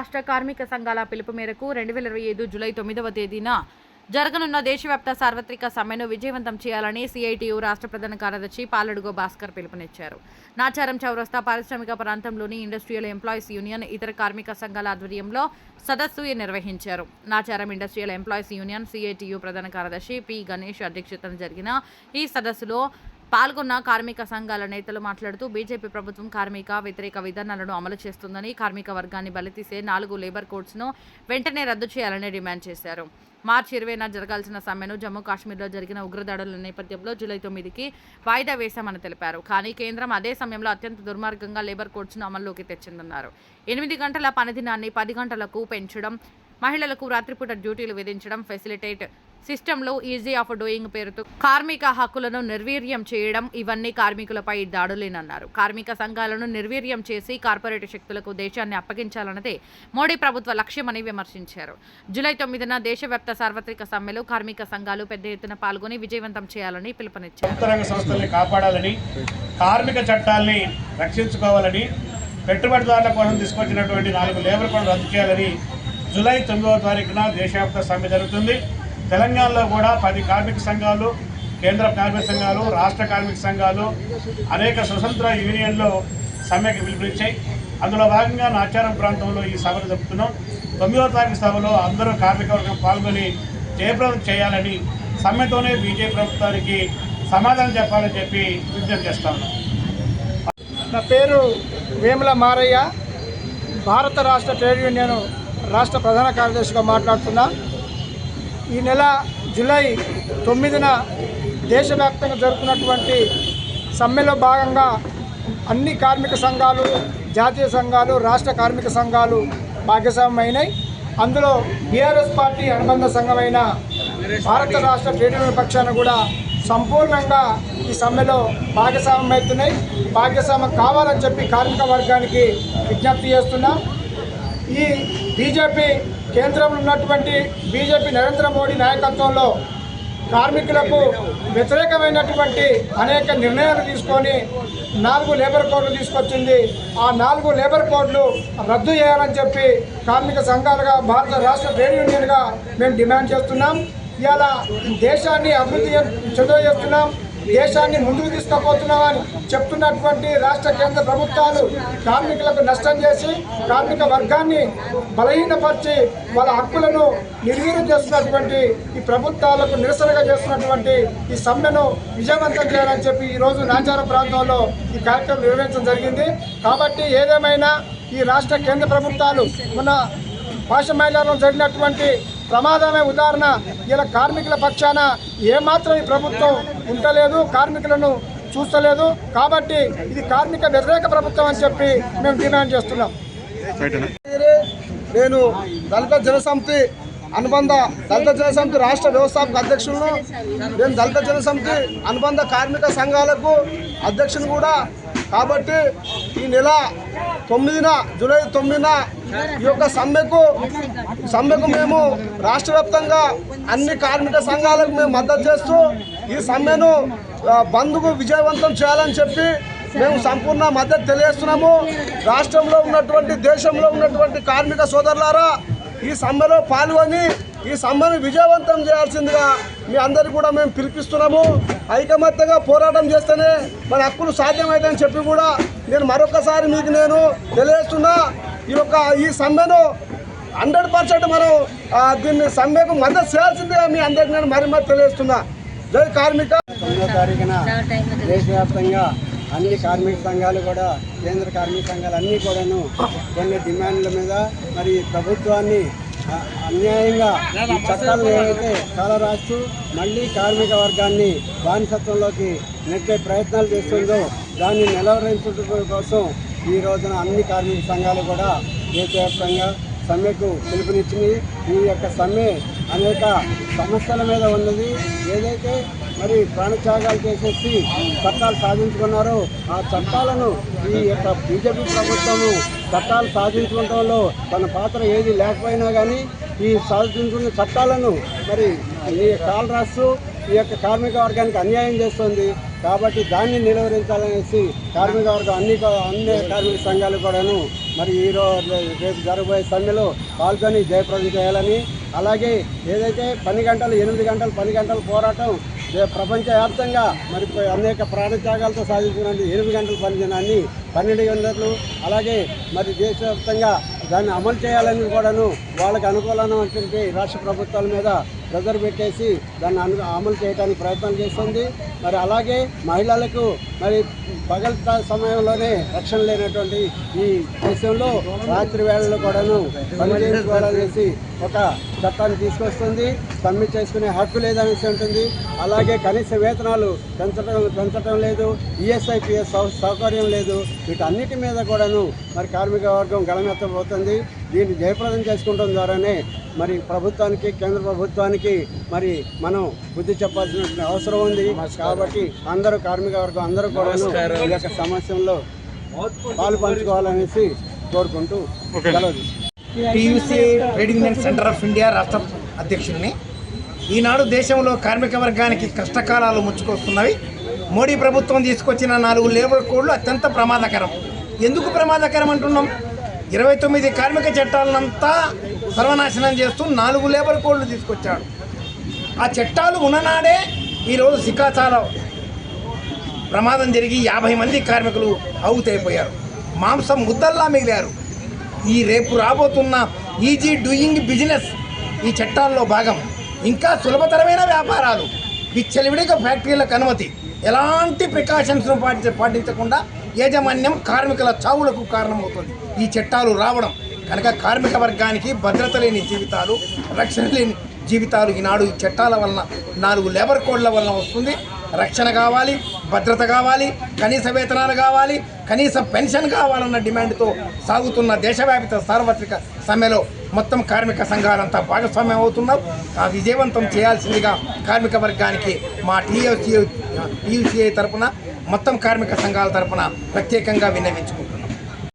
రాష్ట్ర కార్మిక సంఘాల పిలుపు మేరకు రెండు వేల ఇరవై ఐదు జూలై తొమ్మిదవ తేదీన జరగనున్న దేశవ్యాప్త సార్వత్రిక సమ్మెను విజయవంతం చేయాలని సిఐటియు రాష్ట్ర ప్రధాన కార్యదర్శి పాలడుగో భాస్కర్ పిలుపునిచ్చారు. నాచారం చౌరస్తా పారిశ్రామిక ప్రాంతంలోని ఇండస్ట్రియల్ ఎంప్లాయీస్ యూనియన్ ఇతర కార్మిక సంఘాల ఆధ్వర్యంలో సదస్సు నిర్వహించారు. Nacharam industrial employees union CITU ప్రధాన కార్యదర్శి పి గణేష్ అధ్యక్షతన జరిగిన ఈ సదస్సులో పాల్గొన్న కార్మిక సంఘాల నేతలు మాట్లాడుతూ బీజేపీ ప్రభుత్వం కార్మిక వ్యతిరేక విధానాలను అమలు చేస్తుందని కార్మిక వర్గాన్ని బలితీసే నాలుగు లేబర్ కోడ్స్ను వెంటనే రద్దు చేయాలని డిమాండ్ చేశారు. మార్చి ఇరవైన జరగాల్సిన సమ్మెను జమ్మూ కాశ్మీర్లో జరిగిన ఉగ్రదాడుల నేపథ్యంలో జూలై తొమ్మిదికి వాయిదా వేశామని తెలిపారు. కానీ కేంద్రం అదే సమయంలో అత్యంత దుర్మార్గంగా లేబర్ కోడ్స్ను అమల్లోకి తెచ్చిందన్నారు. ఎనిమిది గంటల పనిదినాన్ని పది గంటలకు పెంచడం మహిళలకు రాత్రిపూట డ్యూటీలు విధించడం ఫెసిలిటేట్ సిస్టంలో ఈజీ ఆఫ్ డూయింగ్ పేరుతో కార్మిక హక్కులను నిర్వీర్యం చేయడం ఇవన్నీ కార్మికులపై దాడులేనన్నారు. కార్మిక సంఘాలను నిర్వీర్యం చేసి కార్పొరేట్ శక్తులకు దేశాన్ని అప్పగించాలన్నదే మోడీ ప్రభుత్వ లక్ష్యమని విమర్శించారు. జూలై తొమ్మిదిన దేశవ్యాప్త సార్వత్రిక సమ్మెలో కార్మిక సంఘాలు పెద్ద ఎత్తున పాల్గొని విజయవంతం చేయాలని పిలుపునిచ్చారు. సంస్థల్ని కాపాడాలని కార్మిక చట్టాల్ని రక్షించుకోవాలని పెట్టుబడిదారుల కోసం తీసుకొచ్చినటువంటి నాలుగు లేబర్ కోడ్ రద్దు చేయాలని జూలై తొమ్మిదవ తారీఖున దేశవ్యాప్త సమ్మె జరుగుతుంది. తెలంగాణలో కూడా పది కార్మిక సంఘాలు కేంద్ర కార్మిక సంఘాలు రాష్ట్ర కార్మిక సంఘాలు అనేక స్వతంత్ర యూనియన్లు సమ్మెకి పిలుపునిచ్చాయి. అందులో భాగంగా నాచారం ప్రాంతంలో ఈ సభను జరుపుతున్నాం. తొమ్మిదవ తారీఖు సభలో అందరూ కార్మిక వర్గం పాల్గొని జయప్రదం చేయాలని సమ్మెతోనే బీజేపీ ప్రభుత్వానికి సమాధానం చెప్పాలని చెప్పి విజ్ఞప్తి చేస్తాను నా పేరు వేముల మారయ్య. భారత రాష్ట్ర ట్రేడ్ యూనియన్ రాష్ట్ర ప్రధాన కార్యదర్శిగా మాట్లాడుతున్నా. ఈ నెల జూలై తొమ్మిదిన దేశవ్యాప్తంగా జరుగుతున్నటువంటి సమ్మెలో భాగంగా అన్ని కార్మిక సంఘాలు జాతీయ సంఘాలు రాష్ట్ర కార్మిక సంఘాలు భాగస్వామ్యమైనాయి. అందులో బీఆర్ఎస్ పార్టీ అనుబంధ సంఘమైన భారత రాష్ట్ర ట్రేడ్ యూనియన్ పక్షాన కూడా సంపూర్ణంగా ఈ సమ్మెలో భాగస్వామ్యం అవుతున్నాయి భాగస్వామ్యం కావాలని చెప్పి కార్మిక వర్గానికి విజ్ఞప్తి చేస్తున్నాం. ఈ బీజేపీ కేంద్రంలో ఉన్నటువంటి బీజేపీ నరేంద్ర మోడీ నాయకత్వంలో కార్మికులకు వ్యతిరేకమైనటువంటి అనేక నిర్ణయాలు తీసుకొని నాలుగు లేబర్ కోడ్లు తీసుకొచ్చింది. ఆ నాలుగు లేబర్ కోడ్లు రద్దు చేయాలని చెప్పి కార్మిక సంఘాలుగా భారత రాష్ట్ర ట్రేడ్ యూనియన్గా మేము డిమాండ్ చేస్తున్నాం. ఇవాళ దేశాన్ని అభివృద్ధి చెందజేస్తున్నాం. దేశాన్ని ముందుకు తీసుకుపోతున్నామని చెప్తున్నటువంటి రాష్ట్ర కేంద్ర ప్రభుత్వాలు కార్మికులకు నష్టం చేసి కార్మిక వర్గాన్ని బలహీనపరిచి వాళ్ళ హక్కులను నిర్వీర్యం చేస్తున్నటువంటి ఈ ప్రభుత్వాలకు నిరసనగా చేస్తున్నటువంటి ఈ సమ్మెను విజయవంతం చేయాలని చెప్పి ఈరోజు నాచారం ప్రాంతంలో ఈ కార్యక్రమం నిర్వహించడం జరిగింది. కాబట్టి ఏదేమైనా ఈ రాష్ట్ర కేంద్ర ప్రభుత్వాలు మన భాష మహిళల్లో జరిగినటువంటి ప్రమాదమే ఉదాహరణ. ఇలా కార్మికుల పక్షాన ఏమాత్రం ఈ ప్రభుత్వం ఉండలేదు కార్మికులను చూస్తలేదు. కాబట్టి ఇది కార్మిక వ్యతిరేక ప్రభుత్వం అని చెప్పి మేము డిమాండ్ చేస్తున్నాం. నేను దళిత జనసమితి అనుబంధ దళిత జనసమితి రాష్ట్ర వ్యవస్థాపక అధ్యక్షులను నేను దళిత జనసమితి అనుబంధ కార్మిక సంఘాలకు అధ్యక్షుని కూడా. కాబట్టి ఈ నెల తొమ్మిదిన జూలై తొమ్మిదిన ఈ యొక్క సమ్మెకు సమ్మెకు మేము రాష్ట్ర వ్యాప్తంగా అన్ని కార్మిక సంఘాలకు మేము మద్దతు చేస్తూ ఈ సమ్మెను బంద్కు విజయవంతం చేయాలని చెప్పి మేము సంపూర్ణ మద్దతు తెలియజేస్తున్నాము. రాష్ట్రంలో ఉన్నటువంటి దేశంలో ఉన్నటువంటి కార్మిక సోదరులారా ఈ సమ్మెలో పాల్గొని ఈ సమ్మెను విజయవంతం చేయాల్సిందిగా మీ అందరికీ కూడా మేము పిలిపిస్తున్నాము. ఐకమత్యంగా పోరాటం చేస్తేనే మన హక్కులు సాధ్యమవుతాయని చెప్పి కూడా నేను మరొకసారి మీకు నేను తెలియజేస్తున్నా. ఈ యొక్క ఈ సమ్మెను హండ్రెడ్ పర్సెంట్ మనం దీన్ని సమ్మెకు మద్దతు చేయాల్సిందిగా మీ అందరికీ నేను మరి మరి తెలియజేస్తున్నా. జై కార్మిక. తొమ్మిదో తారీఖున దేశవ్యాప్తంగా అన్ని కార్మిక సంఘాలు కూడా కేంద్ర కార్మిక సంఘాలు అన్నీ కూడాను కొన్ని డిమాండ్ల మీద మరి ప్రభుత్వాన్ని అన్యాయంగా ఈ చట్టాలను ఏవైతే చాలా రాస్తూ మళ్ళీ కార్మిక వర్గాన్ని బానిసత్వంలోకి నెట్టే ప్రయత్నాలు చేస్తుందో దాన్ని నిలవరించడం కోసం ఈ రోజున అన్ని కార్మిక సంఘాలు కూడా దేశవ్యాప్తంగా సమ్మెకు పిలుపునిచ్చింది ఈ యొక్క సమ్మె అనేక సమస్యల మీద ఉన్నది. ఏదైతే మరి ప్రాణత్యాగాలు చేసేసి చట్టాలు సాధించుకున్నారు. ఆ చట్టాలను ఈ యొక్క బీజేపీ ప్రభుత్వము చట్టాలు సాధించుకోవడంలో తన పాత్ర ఏది లేకపోయినా కానీ ఈ సాధించుకున్న చట్టాలను మరి ఈ కాలు రాస్తూ ఈ యొక్క కార్మిక వర్గానికి అన్యాయం చేస్తుంది. కాబట్టి దాన్ని నిలువరించాలనేసి కార్మిక వర్గం అన్ని అన్ని కార్మిక సంఘాలు కూడాను మరి ఈరోజు రేపు జరగబోయే సమ్మెలో పాల్గొని జయప్రదం చేయాలని అలాగే ఏదైతే పని గంటలు ఎనిమిది గంటలు పది గంటల పోరాటం ప్రపంచవ్యాప్తంగా మరి అనేక ప్రాణత్యాగాలతో సాధించినటువంటి ఎనిమిది గంటల పనిదినాన్ని పన్నెండు గంటలు అలాగే మరి దేశవ్యాప్తంగా దాన్ని అమలు చేయాలని కూడాను వాళ్ళకి అనుకూలమైనటువంటి రాష్ట్ర ప్రభుత్వాల మీద ప్రెజర్ పెట్టేసి దాన్ని అను అమలు చేయడానికి ప్రయత్నం చేస్తుంది. మరి అలాగే మహిళలకు మరి పగల సమయంలోనే రక్షణ లేనటువంటి ఈ దేశంలో రాత్రి వేళల్లో కూడాను పని ఒక చట్టాన్ని తీసుకొస్తుంది. సమ్మె చేసుకునే హక్కు లేదనేసి ఉంటుంది. అలాగే కనీస వేతనాలు పెంచడం పెంచడం లేదు. ఈఎస్ఐపిఎస్ సౌకర్యం లేదు. వీటన్నిటి మీద కూడాను మరి కార్మిక వర్గం గళమెత్తబోతుంది. దీన్ని జయప్రదం చేసుకోవడం ద్వారానే మరి ప్రభుత్వానికి కేంద్ర ప్రభుత్వానికి మరి మనం బుద్ధి చెప్పాల్సిన అవసరం ఉంది. కాబట్టి అందరూ కార్మిక వర్గం అందరూ కూడాను ఈ యొక్క సమస్యల్లో పాలు పంచుకోవాలనేసి కోరుకుంటూ. TUC trade union centre of India రాష్ట్ర అధ్యక్షుడిని ఈనాడు దేశంలో కార్మిక వర్గానికి కష్టకాలాలు ముచ్చుకొస్తున్నవి. మోడీ ప్రభుత్వం తీసుకొచ్చిన నాలుగు లేబర్ కోడ్లు అత్యంత ప్రమాదకరం. ఎందుకు ప్రమాదకరం అంటున్నాం? ఇరవై తొమ్మిది కార్మిక చట్టాలనంతా సర్వనాశనం చేస్తూ నాలుగు లేబర్ కోడ్లు తీసుకొచ్చాడు. ఆ చట్టాలు ఉన్ననాడే ఈరోజు సికాచాల ప్రమాదం జరిగి యాభై మంది కార్మికులు అవుతైపోయారు మాంసం ముద్దల్లా మిగిలారు. ఈ రేపు రాబోతున్న ఈజీ డూయింగ్ బిజినెస్ ఈ చట్టాల్లో భాగం. ఇంకా సులభతరమైన వ్యాపారాలు. విచ్చలవిడిగా ఫ్యాక్టరీలకు అనుమతి. ఎలాంటి ప్రికాషన్స్ను పాటి పాటించకుండా యాజమాన్యం కార్మికుల చావులకు కారణమవుతుంది. ఈ చట్టాలు రావడం కనుక కార్మిక వర్గానికి భద్రత లేని జీవితాలు రక్షణ లేని జీవితాలు ఈనాడు ఈ చట్టాల వలన నాలుగు లేబర్ కోడ్ల వలన వస్తుంది. రక్షణ కావాలి భద్రత కావాలి కనీస వేతనాలు కావాలి కనీసం పెన్షన్ కావాలన్న డిమాండ్తో సాగుతున్న దేశవ్యాప్త సార్వత్రిక సమ్మెలో మొత్తం కార్మిక సంఘాలంతా భాగస్వామ్యం అవుతున్నాం. ఆ విజయవంతం చేయాల్సిందిగా కార్మిక వర్గానికి మా టీఎస్సీ టీయూసీఐ తరపున మొత్తం కార్మిక సంఘాల తరపున ప్రత్యేకంగా విన్నవించుకుంటున్నాం.